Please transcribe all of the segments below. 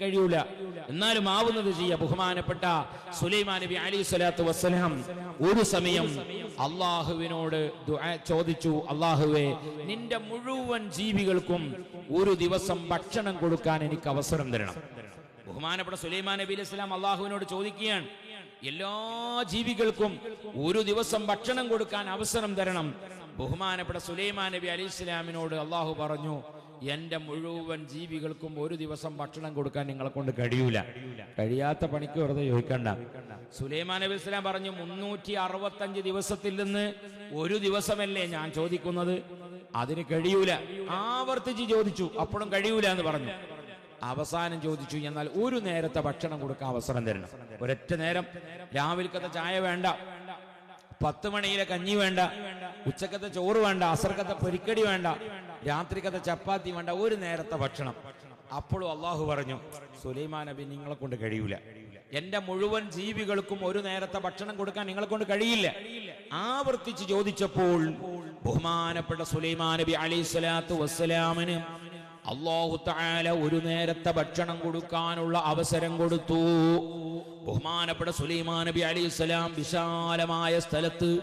കഴിയൂല. എന്നാലും ആവുന്നത് ചെയ്യ ബഹുമാനപ്പെട്ട സുലൈമാ നബി അലി സ്വലാത്തു വസ്സലാം. ഒരു സമയം അള്ളാഹുവിനോട് ചോദിച്ചു അള്ളാഹുവേ നിന്റെ മുഴുവൻ ജീവികൾക്കും ഒരു ദിവസം ഭക്ഷണം കൊടുക്കാൻ എനിക്ക് അവസരം തരണം. ബഹുമാനപ്പെട്ട സുലൈമാ നബി അലൈഹി സ്വലാം അള്ളാഹുവിനോട് ചോദിക്കുകയാണ് എല്ലാ ജീവികൾക്കും ഒരു ദിവസം ഭക്ഷണം കൊടുക്കാൻ അവസരം തരണം. ബഹുമാനപ്പെട്ട സുലൈമാ നബി അലി ഇസ്ലാമിനോട് അള്ളാഹു പറഞ്ഞു എന്റെ മുഴുവൻ ജീവികൾക്കും ഒരു ദിവസം ഭക്ഷണം കൊടുക്കാൻ നിങ്ങളെ കൊണ്ട് കഴിയൂല. കഴിയാത്ത പണിക്ക് വെറുതെ ചോദിക്കണ്ട. സുലൈമാൻ നബി ഇസ്ലാം പറഞ്ഞു മുന്നൂറ്റി അറുപത്തഞ്ച് ദിവസത്തിൽ നിന്ന് ഒരു ദിവസമല്ലേ ഞാൻ ചോദിക്കുന്നത്? അതിന് കഴിയൂല. ആവർത്തിച്ച് ചോദിച്ചു അപ്പോഴും കഴിയൂല എന്ന് പറഞ്ഞു. അവസാനം ചോദിച്ചു എന്നാൽ ഒരു നേരത്തെ ഭക്ഷണം കൊടുക്കാൻ അവസരം തരണം. ഒരൊറ്റ നേരം. രാവിലത്തെ ചായ വേണ്ട. പത്ത് മണിയിലെ കഞ്ഞി വേണ്ട ഉച്ചക്കത്തെ ചോറ് വേണ്ട അസർക്കത്തെ പൊരിക്കടി വേണ്ട രാത്രിക്കത്തെ ചപ്പാത്തി വേണ്ട ഒരു നേരത്തെ ഭക്ഷണം. അപ്പോഴും അള്ളാഹു പറഞ്ഞു സുലൈമാൻ നബി നിങ്ങളെ കൊണ്ട് കഴിയൂല. എന്റെ മുഴുവൻ ജീവികൾക്കും ഒരു നേരത്തെ ഭക്ഷണം കൊടുക്കാൻ നിങ്ങളെ കൊണ്ട് കഴിയില്ല. ആവർത്തിച്ച് ചോദിച്ചപ്പോൾ ബഹുമാനപ്പെട്ട സുലൈമാൻ നബി അലൈഹി സ്വലാത്തു വസ്സലാമിന് അള്ളാഹു താല ഒരു നേരത്തെ ഭക്ഷണം കൊടുക്കാനുള്ള അവസരം കൊടുത്തു. ബഹുമാനപ്പെട്ട സുലൈമാൻ നബി അലി വിശാലമായ സ്ഥലത്ത്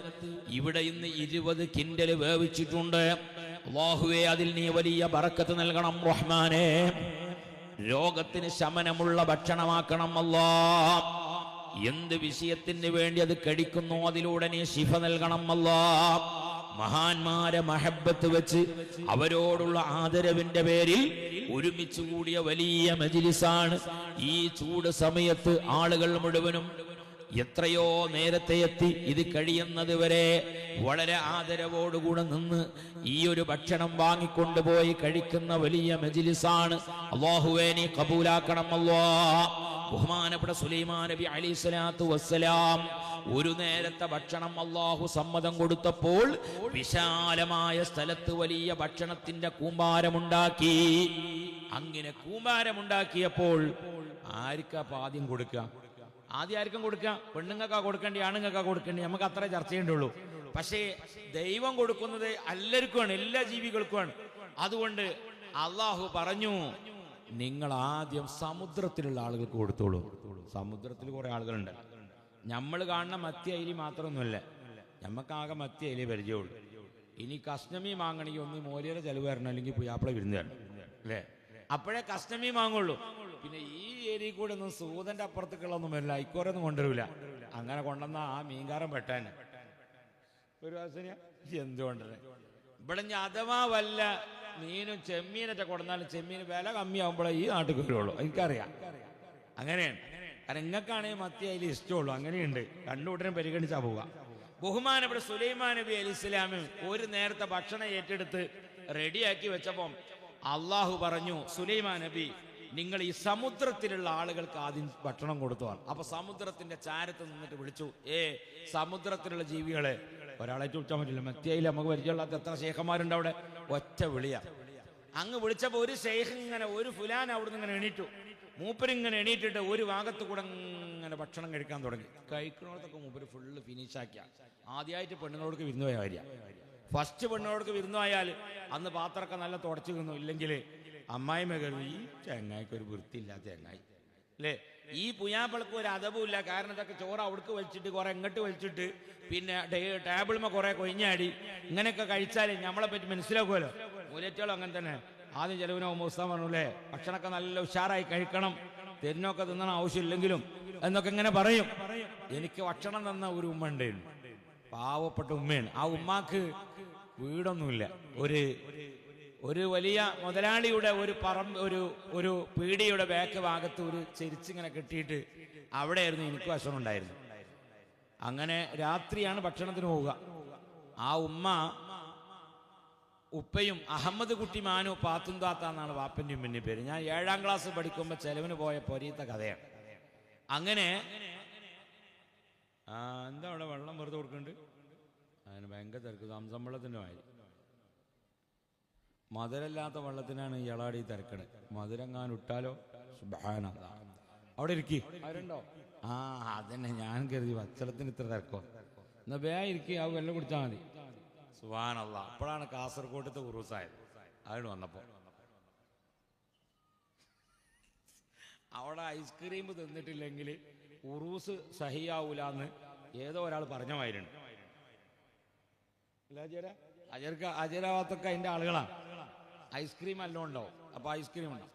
ഇവിടെ ഇന്ന് ഇരുപത് കിൻഡൽ വേവിച്ചിട്ടുണ്ട്. അള്ളാഹുവെ അതിൽ നീ വലിയ ബറക്കത്ത് നൽകണം റഹ്മാനെ. രോഗത്തിന് ശമനമുള്ള ഭക്ഷണമാക്കണം അല്ലാ. എന്ത് വിഷയത്തിന് വേണ്ടി അത് കടിക്കുന്നു അതിലൂടെ നീ ശിഫ നൽകണം അല്ലാ. മഹാന്മാരെ മഹബത്ത് വെച്ച് അവരോടുള്ള ആദരവിന്റെ പേരിൽ ഒരുമിച്ച് കൂടിയ വലിയ മജിലിസാണ് ഈ ചൂട് സമയത്ത് ആളുകൾ മുഴുവനും എത്രയോ നേരത്തെ എത്തി ഇത് കഴിയുന്നത് വരെ വളരെ ആദരവോടുകൂടെ നിന്ന് ഈ ഒരു ഭക്ഷണം വാങ്ങിക്കൊണ്ടുപോയി കഴിക്കുന്ന വലിയ മെജിലിസാണ്. അള്ളാഹുവേ നീ കബൂലാക്കണം അല്ലോ. ബഹുമാനപ്പെട്ട സുലൈമാൻ നബി അലി സ്വലാത്തു വസ്സലാം ഒരു നേരത്തെ ഭക്ഷണം അള്ളാഹു സമ്മതം കൊടുത്തപ്പോൾ വിശാലമായ സ്ഥലത്ത് വലിയ ഭക്ഷണത്തിന്റെ കൂമ്പാരമുണ്ടാക്കി. അങ്ങനെ കൂമ്പാരമുണ്ടാക്കിയപ്പോൾ ആർക്കാ പാദ്യം കൊടുക്കുക ആദ്യം ആർക്കും കൊടുക്കുക പെണ്ണുങ്ങൾക്കാ കൊടുക്കേണ്ടി ആണുങ്ങൾക്കാ കൊടുക്കേണ്ടി നമുക്ക് അത്ര ചർച്ച ചെയ്യേണ്ടുള്ളൂ. പക്ഷേ ദൈവം കൊടുക്കുന്നത് എല്ലാവർക്കുമാണ് എല്ലാ ജീവികൾക്കുമാണ്. അതുകൊണ്ട് അള്ളാഹു പറഞ്ഞു നിങ്ങൾ ആദ്യം സമുദ്രത്തിലുള്ള ആളുകൾക്ക് കൊടുത്തോളൂ. സമുദ്രത്തിൽ കുറെ ആളുകളുണ്ട്. നമ്മൾ കാണുന്ന മത്തി അയിലി മാത്രമൊന്നുമല്ല നമുക്കാകെ മത്തി അയിലി പരിചയമുള്ളൂ. ഇനി കസ്റ്റമി വാങ്ങണമെങ്കിൽ ഒന്ന് മോലിയുടെ ചെലവ് തരണം അല്ലെങ്കിൽ പുയാപ്പിള വിരുന്ന് തരണം അല്ലേ? അപ്പോഴേ കസ്റ്റമി വാങ്ങുള്ളൂ. പിന്നെ ഈ ഏരിയ കൂടെ ഒന്നും സൂതന്റെ അപ്പുറത്തേക്കുള്ളൊന്നും വരില്ല. ഇക്കോരൊന്നും കൊണ്ടുവരില്ല. അങ്ങനെ കൊണ്ടുവന്ന ആ മീൻകാരൻ പെട്ടാൻ. ഒരു വാസന ഇവിടെ ഞാൻ അഥവാ വല്ല മീനും ചെമ്മീനൊക്കെ കൊടുന്നാലും ചെമ്മീൻ വില കമ്മിയാവുമ്പോഴേ ഈ നാട്ടിൽ വരുള്ളൂ. എനിക്കറിയാം. അങ്ങനെയാണ്. കാരണം നിങ്ങൾക്കാണെങ്കിൽ മത്തി അതിൽ ഇഷ്ടമുള്ളൂ. അങ്ങനെയുണ്ട്. രണ്ടു കൂട്ടരും പരിഗണിച്ചാ പോവുക. ബഹുമാനപ്പെട്ട സുലൈമാൻ നബി അലി ഇസ്ലാമും ഒരു നേരത്തെ ഭക്ഷണം ഏറ്റെടുത്ത് റെഡിയാക്കി വെച്ചപ്പം അള്ളാഹു പറഞ്ഞു സുലൈമാൻ നബി നിങ്ങൾ ഈ സമുദ്രത്തിലുള്ള ആളുകൾക്ക് ആദ്യം ഭക്ഷണം കൊടുത്തതാണ്. അപ്പൊ സമുദ്രത്തിന്റെ ചാരത്ത് നിന്നിട്ട് വിളിച്ചു ഏ സമുദ്രത്തിലുള്ള ജീവികളെ ഒരാളെ ചോദിച്ചാൽ പറ്റില്ല. മത്തിയയിൽ നമുക്ക് പരിചയമില്ലാത്ത എത്ര ശേഖന്മാരുണ്ട് അവിടെ? ഒറ്റ വിളിയ. അങ്ങ് വിളിച്ചപ്പോ ഒരു ശേഖ് ഇങ്ങനെ ഒരു ഫുലാൻ അവിടുന്ന് ഇങ്ങനെ എണീറ്റു. മൂപ്പരിങ്ങനെ എണീറ്റിട്ട് ഒരു ഭാഗത്ത് കൂടെ ഇങ്ങനെ ഭക്ഷണം കഴിക്കാൻ തുടങ്ങി. കഴിക്കണോടത്തൊക്കെ മൂപ്പര് ഫുള്ള് ഫിനിഷാക്കിയ ആദ്യമായിട്ട് പെണ്ണുങ്ങളോടൊക്കെ വിരുന്നു പോയ കാര്യ. ഫസ്റ്റ് പെണ്ണുങ്ങളോടൊക്കെ വിരുന്നു പോയാൽ അന്ന് പാത്രമൊക്കെ നല്ല തുടച്ചു നിന്നു ഇല്ലെങ്കിൽ അമ്മായിമ്മ കയറി ഈ ചെങ്ങായിക്ക് ഒരു വൃത്തിയില്ല ചങ്ങായി. അല്ലേ? ഈ പുയാപ്പിളക്ക് ഒരു അതവുമില്ല. കാരണം ഇതൊക്കെ ചോറ് അവിടുക്ക് വലിച്ചിട്ട് കുറെ ഇങ്ങോട്ട് വലിച്ചിട്ട് പിന്നെ ടേബിൾമ കുറെ കൊയിഞ്ഞാടി ഇങ്ങനെയൊക്കെ കഴിച്ചാൽ നമ്മളെ പറ്റി മനസ്സിലാക്കുമല്ലോ മുലറ്റോളം അങ്ങനെ തന്നെ. ആദ്യം ചെലവിനോ മുസ്താൻ പറഞ്ഞല്ലേ ഭക്ഷണമൊക്കെ നല്ല ഉഷാറായി കഴിക്കണം. തെരിനൊക്കെ തിന്നണം ആവശ്യമില്ലെങ്കിലും എന്നൊക്കെ ഇങ്ങനെ പറയും. എനിക്ക് ഭക്ഷണം തന്ന ഒരു ഉമ്മ ഉണ്ടായിരുന്നു. പാവപ്പെട്ട ഉമ്മയാണ്. ആ ഉമ്മാക്ക് വീടൊന്നുമില്ല. ഒരു ഒരു വലിയ മുതലാളിയുടെ ഒരു പറമ്പ് ഒരു ഒരു പീടിയുടെ ബാക്ക് ഭാഗത്ത് ഒരു ചെരിച്ചിങ്ങനെ കെട്ടിയിട്ട് അവിടെയായിരുന്നു എനിക്ക് ഭക്ഷണം ഉണ്ടായിരുന്നു അങ്ങനെ രാത്രിയാണ് ഭക്ഷണത്തിന് പോവുക. ആ ഉമ്മ ഉപ്പയും അഹമ്മദ് കുട്ടി മാനു പാത്തും താത്ത എന്നാണ് വാപ്പന്റെ ഉമ്മിന്റെ പേര്. ഞാൻ ഏഴാം ക്ലാസ് പഠിക്കുമ്പോൾ ചെലവിന് പോയ പൊരീത്ത കഥയാണ്. അങ്ങനെ എന്താ അവിടെ വെള്ളം വെറുതെ കൊടുക്കുന്നുണ്ട് അതിന് ഭയങ്കര തിരക്ക്. സംസമ്പളത്തിന്റെ മാതിരി. മധുരമില്ലാത്ത വെള്ളത്തിനാണ് ഇളാടി തിരക്കണ്. മധുരങ്ങാൻ ഇട്ടാലോ? സുബ്ഹാനല്ലാ. അവിടെ ഇരിക്കി. ആ അതന്നെ. ഞാൻ കരുതി വച്ചളത്തിന് ഇത്ര തിരക്കോ? എന്നാ വേ ഇരിക്കി. ആ വെള്ളം കുടിച്ചാൽ മതി. സുബാനല്ല അപ്പോഴാണ് കാസർകോട്ടത്തെ ഉറൂസായത്. അതിന് വന്നപ്പോ. അവിടെ ഐസ്ക്രീം തിന്നിട്ടില്ലെങ്കിൽ ഉറൂസ് സഹിയാവൂലെന്ന് ഏതോ ഒരാൾ പറഞ്ഞ മാതിരിണ്ട് അല്ല അജർക്ക് അജരാവാത്തൊക്കെ അതിന്റെ ആളുകളാണ് ഐസ്ക്രീം എല്ലാം ഉണ്ടോ അപ്പൊ ഐസ്ക്രീം ഉണ്ടോ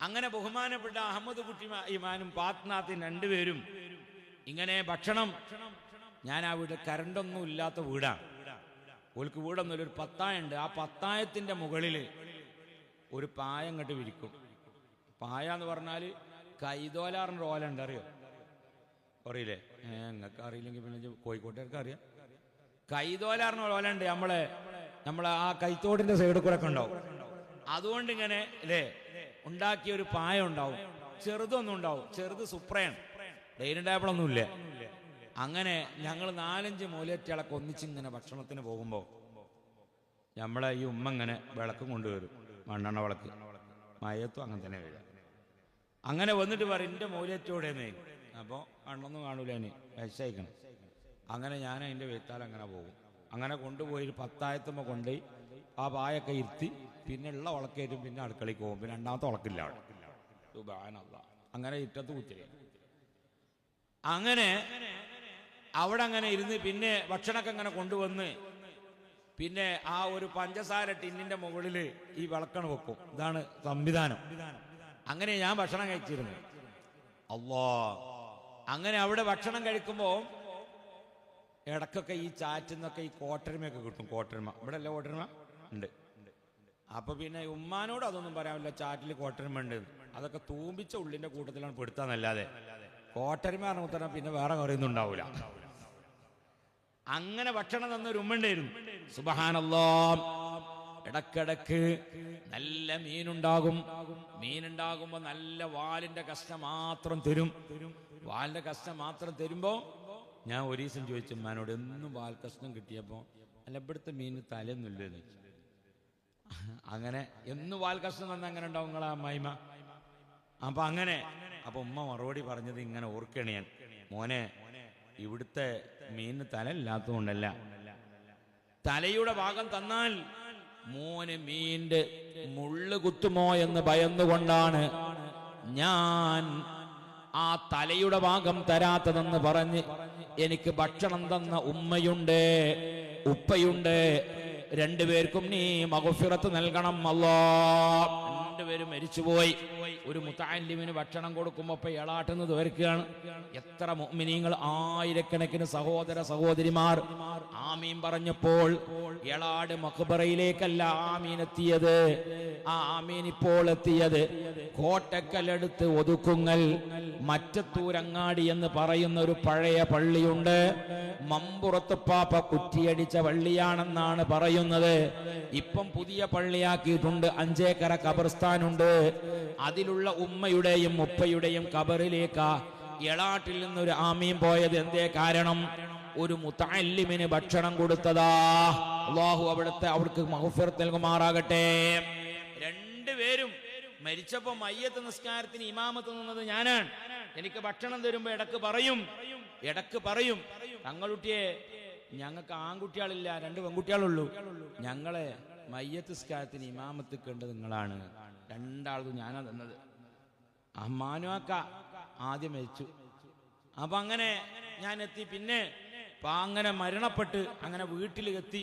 അങ്ങനെ ബഹുമാനപ്പെട്ട അഹമ്മദ് കുട്ടി ഇമാനും പാത്നാഥും രണ്ടുപേരും ഇങ്ങനെ ഭക്ഷണം ഞാൻ ആ വീട് കരണ്ടൊന്നും ഇല്ലാത്ത വീടാണ്. ഓൾക്ക് വീടൊന്നുമില്ല ഒരു പത്തായുണ്ട്. ആ പത്തായത്തിന്റെ മുകളിൽ ഒരു പായ കെട്ട് വിരിക്കും. പായ എന്ന് പറഞ്ഞാൽ കൈതോലാറിന്റെ ഓല ഉണ്ട് അറിയോ? അറിയില്ലേ? നിങ്ങൾക്ക് അറിയില്ലെങ്കിൽ പിന്നെ കോഴിക്കോട്ടുകാർക്ക് അറിയാം. കൈതോലാറിന് ഓല നമ്മളെ നമ്മളെ ആ കൈത്തോടിന്റെ സൈഡ് കൂടെ ഉണ്ടാവും. അതുകൊണ്ട് ഇങ്ങനെ അല്ലേ ഉണ്ടാക്കിയ ഒരു പായ ഉണ്ടാവും. ചെറുതൊന്നും ഉണ്ടാവും. ചെറുത് സുപ്രയാണ്. ഡൈനിങ് ടേബിളൊന്നും ഇല്ല. അങ്ങനെ ഞങ്ങൾ നാലഞ്ച് മൂലറ്റകളൊക്കെ ഒന്നിച്ചിങ്ങനെ ഭക്ഷണത്തിന് പോകുമ്പോൾ നമ്മളെ ഈ ഉമ്മ ഇങ്ങനെ വിളക്ക് കൊണ്ടുവരും. മണ്ണെണ്ണ വിളക്ക്. മയത്തും അങ്ങനെ തന്നെ വരിക. അങ്ങനെ വന്നിട്ട് പറയും എന്റെ മൂലറ്റോടെന്നേ അപ്പോൾ മണ്ണൊന്നും കാണൂല ഇനി. വിശയിക്കണം അങ്ങനെ ഞാൻ അതിന്റെ വെയ്ത്താൽ അങ്ങനെ പോകും. അങ്ങനെ കൊണ്ടുപോയി പത്തായത്തുമ്പോൾ കൊണ്ടുപോയി ആ പായൊക്കെ ഇരുത്തി പിന്നെ ഉള്ള ഉളക്കേറ്റും പിന്നെ അടുക്കളയ്ക്ക് പോകും. പിന്നെ രണ്ടാമത്തെ ഉളക്കില്ല. അങ്ങനെ ഇറ്റത്ത് കുത്തിരി. അങ്ങനെ അവിടെ അങ്ങനെ ഇരുന്ന് പിന്നെ ഭക്ഷണമൊക്കെ അങ്ങനെ കൊണ്ടുവന്ന് പിന്നെ ആ ഒരു പഞ്ചസാര ടിന്നിന്റെ മുകളിൽ ഈ വിളക്കണ വെക്കും. ഇതാണ് സംവിധാനം. അങ്ങനെ ഞാൻ ഭക്ഷണം കഴിച്ചിരുന്നു. അല്ലോ അങ്ങനെ അവിടെ ഭക്ഷണം കഴിക്കുമ്പോൾ ഇടക്കൊക്കെ ഈ ചാറ്റിന്നൊക്കെ ഈ കോട്ടരുമയൊക്കെ കിട്ടും കോട്ടരുമ ഇവിടെ അല്ല കോട്ടരുമ ഉണ്ട്. അപ്പൊ പിന്നെ ഉമ്മാനോട് അതൊന്നും പറയാമല്ലോ ചാറ്റിൽ കോട്ടരുമ ഉണ്ട്. അതൊക്കെ തൂമ്പിച്ച ഉള്ളിന്റെ കൂട്ടത്തിലാണ് പെടുത്താന്നല്ലാതെ. കോട്ടരുമ പറഞ്ഞ ഉത്തരം പിന്നെ വേറെ കുറയൊന്നും ഉണ്ടാവൂല. അങ്ങനെ ഭക്ഷണം തന്ന ഒരു ഉമ്മണ്ടായിരുന്നു സുബഹാനല്ലോ. ഇടക്കിടക്ക് നല്ല മീനുണ്ടാകും. മീനുണ്ടാകുമ്പോ നല്ല വാലിന്റെ കഷ്ടം മാത്രം തരും. വാലിന്റെ കഷ്ടം മാത്രം തരുമ്പോ ഞാൻ ഒരു ദിവസം ചോദിച്ചു ഉമ്മാനോട് എന്നും വാൽ കഷ്ണം കിട്ടിയപ്പോ അല്ല ഇവിടുത്തെ മീന് തലയൊന്നുമില്ലെന്ന് ചോദിച്ചു. അങ്ങനെ എന്ന് വാൽ കഷ്ണം തന്ന അങ്ങനെ ഉണ്ടാവും നിങ്ങളാ അമ്മായിമ അപ്പൊ അങ്ങനെ അപ്പൊ ഉമ്മ മറുപടി പറഞ്ഞത് ഇങ്ങനെ ഓർക്കണ ഞാൻ. മോനെ ഇവിടുത്തെ മീനിന് തല ഇല്ലാത്തതുകൊണ്ടല്ല. തലയുടെ ഭാഗം തന്നാൽ മോന് മീന്റെ മുള്ള് കുത്തുമോ എന്ന് ഭയന്നുകൊണ്ടാണ് ഞാൻ ആ തലയുടെ ഭാഗം തരാത്തതെന്ന് പറഞ്ഞ് എനിക്ക് ഭക്ഷണം തന്ന ഉമ്മയുണ്ട് ഉപ്പയുണ്ട്. രണ്ടുപേർക്കും നീ മകുഫിറത്ത് നൽകണം അല്ലോ രണ്ടുപേരും മരിച്ചുപോയി. ഒരു മുത്താലിമിന് ഭക്ഷണം കൊടുക്കുമ്പോൾ ഇപ്പൊ ഇളാട്ടുന്ന തീർക്കുകയാണ് എത്ര മുഅ്മിനീങ്ങൾ ആയിരക്കണക്കിന് സഹോദര സഹോദരിമാർ. ആമീൻ പറഞ്ഞപ്പോൾ എളാട് മഖബറയിലേക്കല്ല ആമീൻ എത്തിയത്. ആ ആമീൻ ഇപ്പോൾ എത്തിയത്. കോട്ടക്കലെടുത്ത് ഒതുക്കുങ്ങൽ മറ്റത്തൂരങ്ങാടി എന്ന് പറയുന്ന ഒരു പഴയ പള്ളിയുണ്ട്. മമ്പുറത്ത് പാപ്പ കുറ്റിയടിച്ച പള്ളിയാണെന്നാണ് പറയുന്നത്. ഇപ്പം പുതിയ പള്ളിയാക്കിയിട്ടുണ്ട്. അഞ്ചേക്കര കബർസ്ഥാനുണ്ട് അതിലുള്ള ഉമ്മയുടെയും ഉപ്പയുടെയും കബറിലേക്കാ എളാട്ടിൽ നിന്നൊരു ആമീൻ പോയത് എന്തേ കാരണം? ഒരു മുത്തല്ലിമിന് ഭക്ഷണം കൊടുത്തതാ. അള്ളാഹു അവിടുത്തെ അവർക്ക് മഹഫിറത്ത് നൽകുമാറാകട്ടെ. രണ്ടുപേരും മരിച്ചപ്പോ മയ്യത്ത് നിസ്കാരത്തിന് ഇമാമത്ത് നിന്നത് ഞാനാണ്. എനിക്ക് ഭക്ഷണം തരുമ്പോ ഇടയ്ക്ക് പറയും. ഇടയ്ക്ക് പറയും. തങ്ങളുട്ടിയെ ഞങ്ങൾക്ക് ആൺകുട്ടികളില്ല രണ്ട് പെൺകുട്ടികളുള്ളൂ. ഞങ്ങളെ മയ്യത്ത് നിസ്കാരത്തിന് ഇമാമത്ത് കണ്ടത് നിങ്ങളാണ്. രണ്ടാളതും ഞാനാ തന്നത്. അമ്മാനുവാക്ക ആദ്യം മരിച്ചു. അപ്പൊ അങ്ങനെ ഞാൻ എത്തി. പിന്നെ അങ്ങനെ മരണപ്പെട്ട് അങ്ങനെ വീട്ടിൽ എത്തി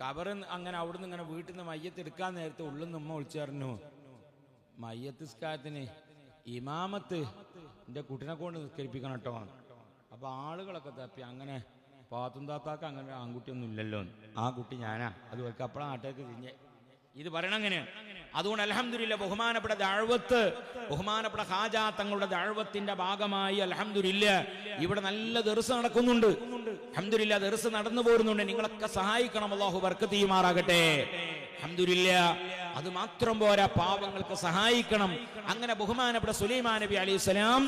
കബർ അങ്ങനെ അവിടുന്ന് ഇങ്ങനെ വീട്ടിൽ നിന്ന് മയ്യത്ത് എടുക്കാൻ നേരത്തെ ഉള്ളിൽ നിന്ന് ഉമ്മ വിളിച്ചു പറഞ്ഞു മയ്യത്ത് സ്കാരത്തിന് ഇമാമത്ത് എന്റെ കുട്ടിനെ കൊണ്ട് നിസ്കരിപ്പിക്കണം കേട്ടോ അപ്പൊ ആളുകളൊക്കെ തപ്പി. അങ്ങനെ പാത്തും താത്താക്ക അങ്ങനെ ആൺകുട്ടിയൊന്നും ഇല്ലല്ലോ ആ കുട്ടി ഞാനാ. അത് അപ്പഴാ നാട്ടേക്ക് തിരിഞ്ഞേ. ഇത് പറയണം അങ്ങനെയാണ് അതുകൊണ്ട് അലഹമുല്ല ബഹുമാനപ്പെട്ട ദാഴ്വത്ത് ബഹുമാനപ്പെട്ട ഹാജ തങ്ങളുടെ ദാഴ്വത്തിന്റെ ഭാഗമായി അലഹമുല്ല ഇവിടെ നല്ല ദർസ് നടക്കുന്നുണ്ട്. അഹമ്മദില്ല ദർസ് നടന്നു പോരുന്നുണ്ട്. നിങ്ങളൊക്കെ സഹായിക്കണം. അള്ളാഹു വർക്ക് ചെയ്യുമാറാകട്ടെ അഹമ്മദില്ല അത് മാത്രം പോരാ. പാവങ്ങൾക്ക് സഹായിക്കണം. അങ്ങനെ ബഹുമാനപ്പെട്ട സുലൈമാ നബി അലൈഹി സ്വലാം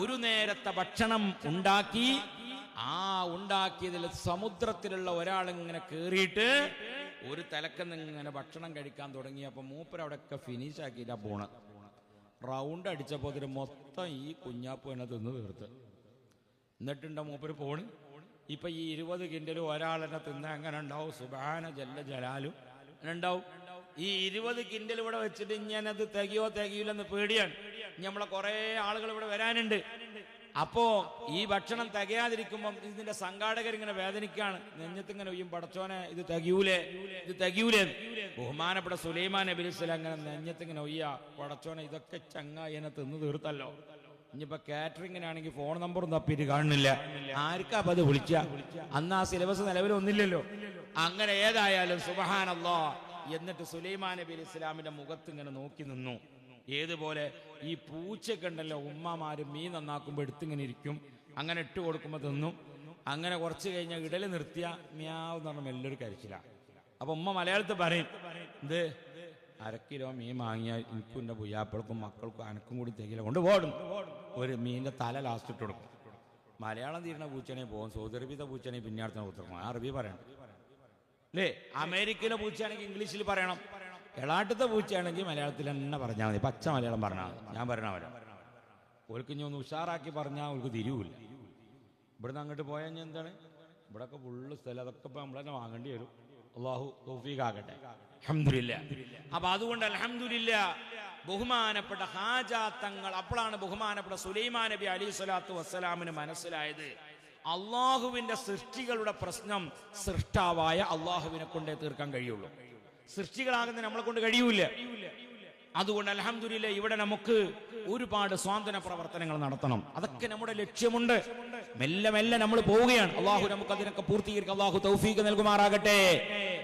ഒരു നേരത്തെ ഭക്ഷണം ഉണ്ടാക്കി ആ ഉണ്ടാക്കിയതിൽ സമുദ്രത്തിലുള്ള ഒരാൾ ഇങ്ങനെ കേറിയിട്ട് ഒരു തലക്കെന്ന് ഇങ്ങനെ ഭക്ഷണം കഴിക്കാൻ തുടങ്ങിയപ്പോൾ മൂപ്പർ അവിടെയൊക്കെ ഫിനിഷ് ആക്കിയിട്ടാ പോണ. റൗണ്ട് അടിച്ചപ്പോൾ അതിന് മൊത്തം ഈ കുഞ്ഞാപ്പ് എന്നെ തിന്ന് തീർത്ത്. എന്നിട്ടുണ്ടോ മൂപ്പര് പോണ്? ഇപ്പൊ ഈ ഇരുപത് കിൻഡലും ഒരാളെന്നെ തിന്ന എങ്ങനെ ഉണ്ടാവും? സുബാന ജല്ല ജലാലും. അങ്ങനെ ഉണ്ടാവും? ഈ ഇരുപത് കിൻഡൽ ഇവിടെ വെച്ചിട്ട് ഞാനത് തികയോ തികയില്ലെന്ന് പേടിയാണ്. നമ്മളെ കുറെ ആളുകൾ ഇവിടെ വരാനുണ്ട്. അപ്പോ ഈ ഭക്ഷണം തികയാതിരിക്കുമ്പം ഇതിന്റെ സംഘാടകർ ഇങ്ങനെ വേദനിക്കാണ്. നെഞ്ഞത്ത് ഇങ്ങനെ ഒയ്യും പടച്ചോനെ ഇത് തികയൂലേ? ഇത് തികയൂലേ? ബഹുമാനപ്പെട്ട സുലൈമാൻ നബി അങ്ങനെ ഇങ്ങനെ നെഞ്ഞത്ത് ഇങ്ങനെ ഒയ്യ. പടച്ചോനെ ഇതൊക്കെ ചങ്ങായിനെ തിന്ന് തീർത്തല്ലോ. ഇനിയിപ്പോ കാറ്ററിങ്ങിനാണെങ്കിൽ ഫോൺ നമ്പറും തപ്പിയിട്ട് കാണുന്നില്ല. ആർക്കാ അത് വിളിച്ച? അന്ന് ആ സിലബസ് നിലവിലൊന്നില്ലല്ലോ അങ്ങനെ ഏതായാലും സുബഹാനല്ലോ എന്നിട്ട് സുലൈമാൻ നബി ഇസ്ലാമിന്റെ മുഖത്ത് ഇങ്ങനെ നോക്കി നിന്നു. ഏതുപോലെ ഈ പൂച്ചക്കുണ്ടല്ലോ ഉമ്മമാര് മീൻ നന്നാക്കുമ്പോൾ എടുത്തിങ്ങനെ ഇരിക്കും. അങ്ങനെ ഇട്ട് കൊടുക്കുമ്പോൾ തിന്നും. അങ്ങനെ കുറച്ച് കഴിഞ്ഞാൽ ഇടൽ നിർത്തിയ മ്യാവ് എന്ന് പറഞ്ഞ മെല്ലൊരു കരിച്ചില്ല അപ്പൊ ഉമ്മ മലയാളത്തിൽ പറയും ഇത് അര കിലോ മീൻ വാങ്ങിയാൽ എനിക്കും എന്റെ പുയ്യാപ്പിളക്കും മക്കൾക്കും അനക്കും കൂടി തെകില കൊണ്ട് പോടും. ഒരു മീനിന്റെ തല ലാസ്റ്റ് ഇട്ട് കൊടുക്കും. മലയാളം തീരുന്ന പൂച്ചനെ പോകും സൗദി അറേബ്യത്തെ പൂച്ചനെ പിന്നെ അടുത്ത ഉത്തരക്കും അറബി പറയണം. അല്ലേ അമേരിക്കയിലെ പൂച്ചയാണെങ്കിൽ ഇംഗ്ലീഷിൽ പറയണം. എളാട്ടത്തെ പൂച്ചയാണെങ്കിൽ മലയാളത്തിൽ തന്നെ പറഞ്ഞാൽ മതി. പച്ച മലയാളം പറഞ്ഞാൽ മതി. ഞാൻ പറഞ്ഞാൽ വരാം ഓൾക്ക് ഇനി ഒന്ന് ഉഷാറാക്കി പറഞ്ഞാൽ അവൾക്ക് തിരിവില്ല ഇവിടുന്ന് അങ്ങോട്ട് പോയാൽ ഞാൻ എന്താണ്? ഇവിടെയൊക്കെ ഫുള്ള് സ്ഥലം. അതൊക്കെ ഇപ്പൊ നമ്മൾ തന്നെ വാങ്ങേണ്ടി വരും. അള്ളാഹു തൗഫീഖാകട്ടെ. അൽഹംദുലില്ലാ. അപ്പൊ അതുകൊണ്ട് അൽഹംദുലില്ലാ ബഹുമാനപ്പെട്ട ഹാജാത്തങ്ങൾ അപ്പോഴാണ് ബഹുമാനപ്പെട്ട സുലൈമാ നബി അലി സ്വലാത്തു വസ്സലാമിന് മനസ്സിലായത്. അള്ളാഹുവിന്റെ സൃഷ്ടികളുടെ പ്രശ്നം സൃഷ്ടാവായ അള്ളാഹുവിനെ കൊണ്ടേ തീർക്കാൻ കഴിയുള്ളൂ. സൃഷ്ടികളാകുന്ന നമ്മളെ കൊണ്ട് കഴിയൂല. അതുകൊണ്ട് അലഹമില്ല ഇവിടെ നമുക്ക് ഒരുപാട് സ്വാന്തന പ്രവർത്തനങ്ങൾ നടത്തണം. അതൊക്കെ നമ്മുടെ ലക്ഷ്യമുണ്ട്. മെല്ലെ മെല്ലെ നമ്മൾ പോവുകയാണ്. അള്ളാഹു നമുക്ക് അതിനൊക്കെ പൂർത്തീകരിക്കും അള്ളാഹു തൗഫീഖ് നൽകുമാറാകട്ടെ.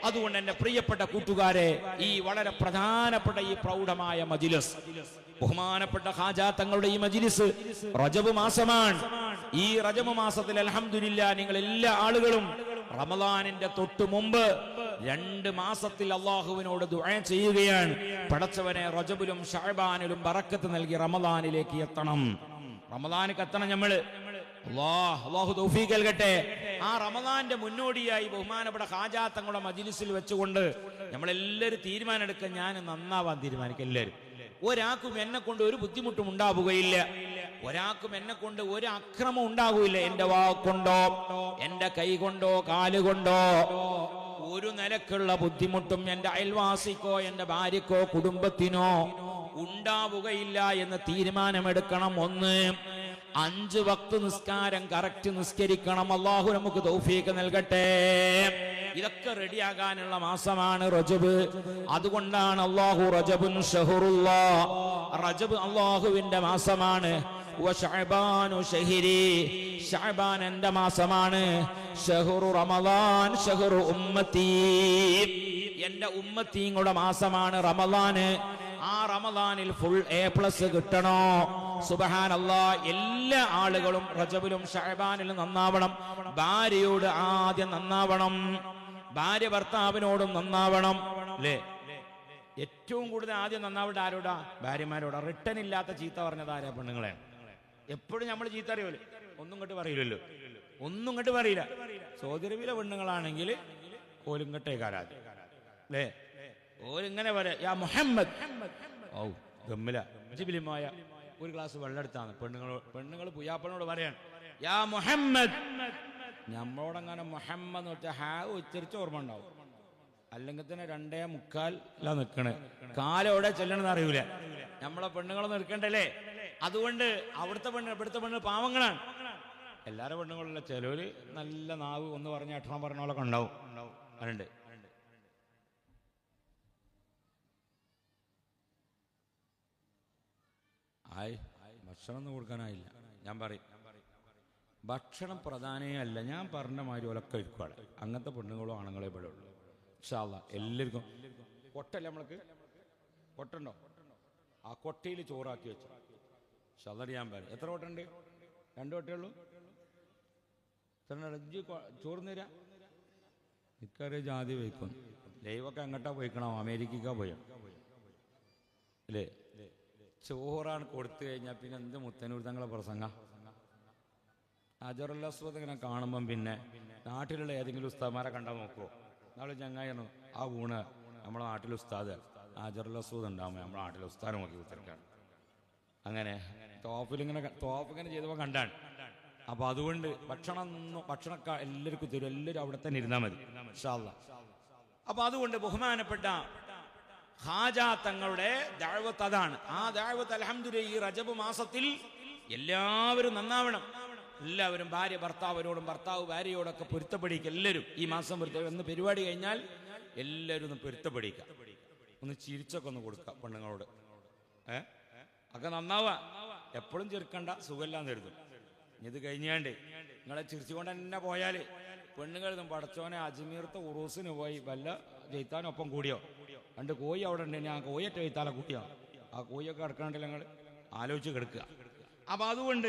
അതുകൊണ്ട് എന്റെ പ്രിയപ്പെട്ട കൂട്ടുകാരെ ഈ വളരെ പ്രധാനപ്പെട്ട ഈ പ്രൗഢമായ മജിലസ് ബഹുമാനപ്പെട്ട ഹാജാത്തങ്ങളുടെ ഈ മജിലിസ് റജബ് മാസമാണ്. ഈ റജബ് മാസത്തിൽ അലഹമില്ല നിങ്ങൾ എല്ലാ ആളുകളും റമദാനിന്റെ തൊട്ടു മുമ്പ് രണ്ട് മാസത്തിൽ അള്ളാഹുവിനോട് ദുആ ചെയ്യുകയാണ്. പടച്ചവനെ റജബിലും ഷാബാനിലും ബറക്കത്ത് നൽകി റമദാനിലേക്ക് എത്തണം. റമദാനിക്ക് എത്തണം നമ്മൾ അള്ളാഹു തൗഫീഖ് നൽകട്ടെ. ആ റമദാന്റെ മുന്നോടിയായി ബഹുമാനപ്പെട്ട ഹാജാത്തങ്ങളുടെ മജിലിസിൽ വെച്ചുകൊണ്ട് നമ്മളെല്ലാവരും തീരുമാനം എടുക്കാൻ ഞാൻ നന്നാവാൻ തീരുമാനിക്കും എല്ലാവരും ഒരാൾക്കും എന്നെ കൊണ്ട് ഒരു ബുദ്ധിമുട്ടും ഉണ്ടാവുകയില്ല. ഒരാൾക്കും എന്നെ കൊണ്ട് ഒരു അക്രമം ഉണ്ടാകൂല എന്റെ വാക്കൊണ്ടോ എന്റെ കൈ കൊണ്ടോ കാലുകൊണ്ടോ ഒരു നിലക്കുള്ള ബുദ്ധിമുട്ടും എന്റെ അയൽവാസിക്കോ എന്റെ ഭാര്യക്കോ കുടുംബത്തിനോ ഉണ്ടാവുകയില്ല എന്ന് തീരുമാനമെടുക്കണം. ഒന്ന് അഞ്ച് വക്ത് നിസ്കാരം കറക്റ്റ് നിസ്കരിക്കണം. അള്ളാഹു നമുക്ക് തൗഫീക്ക് നൽകട്ടെ. ഇതൊക്കെ റെഡിയാകാനുള്ള മാസമാണ് റജബ്. അതുകൊണ്ടാണ് അള്ളാഹു റജബുൻ ഷഹറുല്ലാ. റജബ് അള്ളാഹുവിന്റെ മാസമാണ്. ഷഅബാൻ എന്റെ മാസമാണ്. ഷഹറു റമദാൻ ഷഹറു ഉമ്മത്തി. എന്റെ ഉമ്മത്തീങ്ങളുടെ മാസമാണ് റമദാന്. ആ റമദാനിൽ ഫുൾ എ പ്ലസ് കിട്ടണോ? സുബഹാനല്ല എല്ലാ ആളുകളും റജബിലും ഷഹബാനിലും നന്നാവണം. ഭാര്യയോട് ആദ്യം നന്നാവണം. ഭാര്യ ഭർത്താവിനോടും നന്നാവണം. അല്ലേ ഏറ്റവും കൂടുതൽ ആദ്യം നന്നാവേണ്ട ആരോടാ? ഭാര്യമാരോടാ. റിട്ടേൺ ഇല്ലാത്ത ചീത്ത പറഞ്ഞത് പെണ്ണുങ്ങളെ? എപ്പോഴും നമ്മൾ ചീത്ത അറിയുമല്ലോ ഒന്നും ഇങ്ങോട്ട് പറയില്ലല്ലോ ഒന്നും ഇങ്ങോട്ട് പറയില്ല. സൗദരവിലെ പെണ്ണുങ്ങളാണെങ്കിൽ ഓലിങ്ങട്ടേക്കാരാ അല്ലേ ഓലിങ്ങനെ പറയാ യാ മുഹമ്മദ്. ഔ ഗമ്മില. ജിബിലിമായ ഒരു ഗ്ലാസ് വെള്ളം എടുത്താണ്. പെണ്ണുങ്ങൾ പെണ്ണുങ്ങൾ പുയ്യാപ്പനോട് പറയാണ്. യാ മുഹമ്മദ്. നമ്മളോടങ്ങനെ മുഹമ്മദ് വെച്ചാൽ ഹാ ഉച്ചരിച്ച ഓർമ്മ ഉണ്ടാവും. അല്ലെങ്കിൽ തന്നെ രണ്ടേ മുക്കാൽ നിൽക്കണേ കാലോടെ ചെല്ലണമെന്ന് അറിയൂല. നമ്മളെ പെണ്ണുങ്ങളൊന്നും എടുക്കണ്ടല്ലേ? അതുകൊണ്ട് അവിടുത്തെ പെണ്ണ് ഇവിടുത്തെ പെണ്ണ് പാവങ്ങളാണ്. എല്ലാരും പെണ്ണുങ്ങളില്ല ചിലവര് നല്ല നാവ് ഒന്ന് പറഞ്ഞ എട്ടണം പറഞ്ഞ പോലൊക്കെ ഉണ്ടാവും. ആയി ഭക്ഷണം ഒന്നും കൊടുക്കാനായില്ല. ഞാൻ പറയും. ഭക്ഷണം പ്രധാനേ അല്ല. ഞാൻ പറഞ്ഞ മാതിരി ഒലക്കെ ഇരിക്കുവാണ് അങ്ങനത്തെ പെണ്ണുങ്ങളോ ആണുങ്ങളോ ഇവിടെ ഉള്ളു. ഇൻഷാല്ല എല്ലാവർക്കും. കൊട്ടല്ല നമ്മൾക്ക്? കൊട്ടുണ്ടോ ആ കൊട്ടയിൽ ചോറാക്കി വെച്ചു. ഷതർ പറയും എത്ര വോട്ടുണ്ട്? രണ്ട് വോട്ടേ ഉള്ളൂ. എത്ര കൊ- ചോറ് തരാ ജാതി വയ്ക്കും ലൈവൊക്കെ എങ്ങട്ടാ പോയിക്കണോ? അമേരിക്കക്കാ പോയോ? അല്ലേ ചോറാണ് കൊടുത്തു കഴിഞ്ഞാൽ പിന്നെ എന്ത് മുത്തനൂർ തങ്ങളെ പ്രസംഗ? അജറല്ലാസ്വത് ഇങ്ങനെ കാണുമ്പം പിന്നെ നാട്ടിലുള്ള ഏതെങ്കിലും ഉസ്താദ്മാരെ കണ്ടാൽ നോക്കുമോ നാളെ ചങ്ങായിരുന്നു ആ ഊണ് നമ്മളെ നാട്ടിലെ ഉസ്താദ് അജറല്ലാസ്വത് ഉണ്ടാകുമ്പോൾ നമ്മളെ നാട്ടിലെ ഉസ്താദ് നോക്കി ഉത്തരക്കാണ് അങ്ങനെ തോപ്പിൽ ഇങ്ങനെ തോപ്പ് ഇങ്ങനെ കണ്ടാണ്. അപ്പൊ അതുകൊണ്ട് ഭക്ഷണം ഭക്ഷണക്കാർ എല്ലാവർക്കും തരും. എല്ലാവരും അവിടെ തന്നെ ഇരുന്നാൽ മതി. അപ്പൊ അതുകൊണ്ട് ബഹുമാനപ്പെട്ട ഹാജ തങ്ങളുടെ ദാഴ്വത്ത് അതാണ്. ആ ദാഴ്വത്ത് അലഹമുല്ല ഈ റജബ് മാസത്തിൽ എല്ലാവരും നന്നാവണം. എല്ലാവരും ഭാര്യ ഭർത്താവിനോടും ഭർത്താവ് ഭാര്യയോടൊക്കെ പൊരുത്തപ്പെടിക്കുക എല്ലാവരും ഈ മാസം എന്ന് പരിപാടി കഴിഞ്ഞാൽ എല്ലാവരും ഒന്ന് പൊരുത്തപ്പെടിക്കുക ഒന്ന് ചിരിച്ചൊക്കെ ഒന്ന് കൊടുക്കുക പെണ്ണുങ്ങളോട്. ഏ? ഒക്കെ നന്നാവാ. എപ്പോഴും ചെറുക്കണ്ട സുഖമില്ലാന്ന് കരുതും. ഇത് കഴിഞ്ഞാണ്ട് നിങ്ങളെ ചിരിച്ചുകൊണ്ട് തന്നെ പോയാൽ പെണ്ണുങ്ങൾ പടച്ചോനെ അജ്മീർത്തെ ഉറൂസിന് പോയി വല്ല ജയിത്താനൊപ്പം കൂടിയോ? രണ്ട് കോഴി അവിടെ ഉണ്ട് ഞാൻ കോഴിയൊറ്റ ജയിത്താലെ കൂട്ടിയോ ആ കോഴിയൊക്കെ കിടക്കണ്ടല്ലോ നിങ്ങൾ ആലോചിച്ച് കിടക്കുക. അപ്പൊ അതുകൊണ്ട്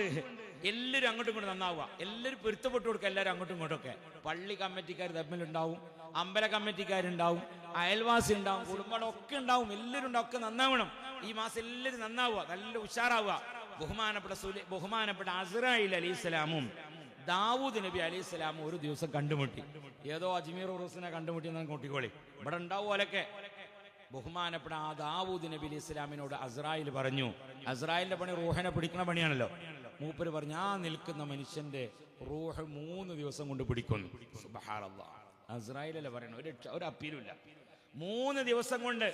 എല്ലാവരും അങ്ങോട്ടും ഇങ്ങോട്ടും നന്നാവുക. എല്ലാവരും പൊരുത്തപ്പെട്ട് കൊടുക്കുക എല്ലാവരും അങ്ങോട്ടും ഇങ്ങോട്ടൊക്കെ പള്ളി കമ്മിറ്റിക്കാർ തമ്മിലുണ്ടാവും അമ്പല കമ്മിറ്റിക്കാരുണ്ടാവും അയൽവാസി ഉണ്ടാവും കുടുംബങ്ങളൊക്കെ ഉണ്ടാവും. എല്ലാവരും ഉണ്ടാവും ഒക്കെ നന്നാവണം. ഈ മാസം എല്ലാവരും നന്നാവുക നല്ല ഉഷാറാവുക. ബഹുമാനപ്പെട്ട സുലി ബഹുമാനപ്പെട്ട അസ്രായിൽ അലി ഇസ്ലാമും ദാവൂദ് നബി അലി ഇസ്ലാമും ഒരു ദിവസം കണ്ടുമുട്ടി. ഏതോ അജ്മീർ ഉറൂസിനെ കണ്ടുമുട്ടി എന്ന് കൂട്ടിക്കോളി. ഇവിടെ ഉണ്ടാവും ഓലൊക്കെ. ബഹുമാനപ്പെട്ട ആ ദാവൂദ് നബി അലി ഇസ്ലാമിനോട് അസ്രായിൽ പറഞ്ഞു അസ്രായിലിന്റെ പണി റൂഹനെ പിടിക്കുന്ന പണിയാണല്ലോ. മൂപ്പര് പറഞ്ഞു ആ നിൽക്കുന്ന മനുഷ്യന്റെ റൂഹ് മൂന്ന് ദിവസം കൊണ്ട് പിടിക്കുന്നു. അസ്രായിലല്ലേ പറയണം ഒരു ഒരു അപ്പീലുമില്ല. മൂന്ന് ദിവസം കൊണ്ട്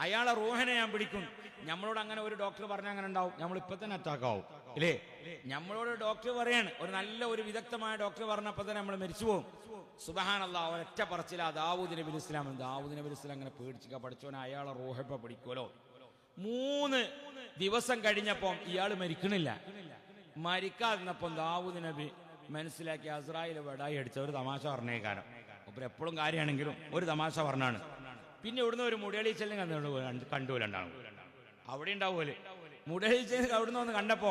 അയാളെ റൂഹനെ ഞാൻ പിടിക്കും. നമ്മളോട് അങ്ങനെ ഒരു ഡോക്ടർ പറഞ്ഞ അങ്ങനെ ഉണ്ടാവും. നമ്മൾ ഇപ്പൊ തന്നെ അറ്റാക്ക് ആവും. ഇല്ലേ? നമ്മളോട് ഡോക്ടർ പറയാണ്. ഒരു നല്ല ഒരു വിദഗ്ധമായ ഡോക്ടർ പറഞ്ഞപ്പോ തന്നെ നമ്മൾ മരിച്ചു പോകും സുബഹാനല്ല ഒരൊറ്റ പറച്ചില്ല ദാവൂദ് നബി ഇസ്ലാം ദാവൂദ് നബി ഇസ്ലാം അങ്ങനെ പേടിച്ചിക്ക പഠിച്ചോനെ അയാളെ റൂഹപ്പ പിടിക്കുമല്ലോ. മൂന്ന് ദിവസം കഴിഞ്ഞപ്പം ഇയാൾ മരിക്കണില്ല. മരിക്കാതിരുന്നപ്പം ദാവൂദ് നബി മനസ്സിലാക്കി അസ്രായിൽ വെടായി അടിച്ച ഒരു തമാശ പറഞ്ഞേക്കാരം. അപ്പൊ എപ്പോഴും കാര്യമാണെങ്കിലും ഒരു തമാശ പറഞ്ഞാണ്. പിന്നെ ഇവിടുന്ന് ഒരു മുടിയളീച്ചെല്ലാം കണ്ടു കണ്ടു രണ്ടാണ് അവിടെ ഉണ്ടാവുമല്ലേ മുടിയളീച്ച അവിടുന്ന് വന്ന് കണ്ടപ്പോ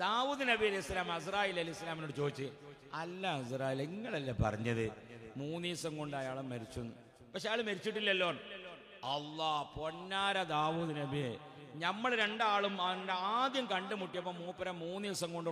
ദാവൂദ് നബി അലൈഹി ഇസ്ലാം അസ്രായിൽ അലി ഇസ്ലാമിനോട് ചോദിച്ച് അല്ല അസ്രായിൽ നിങ്ങളല്ലേ പറഞ്ഞത്? മൂന്ന് ദിവസം കൊണ്ട് അയാളെ മരിച്ചു പക്ഷെ അയാൾ മരിച്ചിട്ടില്ലല്ലോ അള്ളാ പൊന്നാര ദാവൂദ് നബിയെ. നമ്മൾ രണ്ടാളും ആദ്യം കണ്ടുമുട്ടിയപ്പോൾ മൂപ്പര മൂന്ന് ദിവസം കൊണ്ട്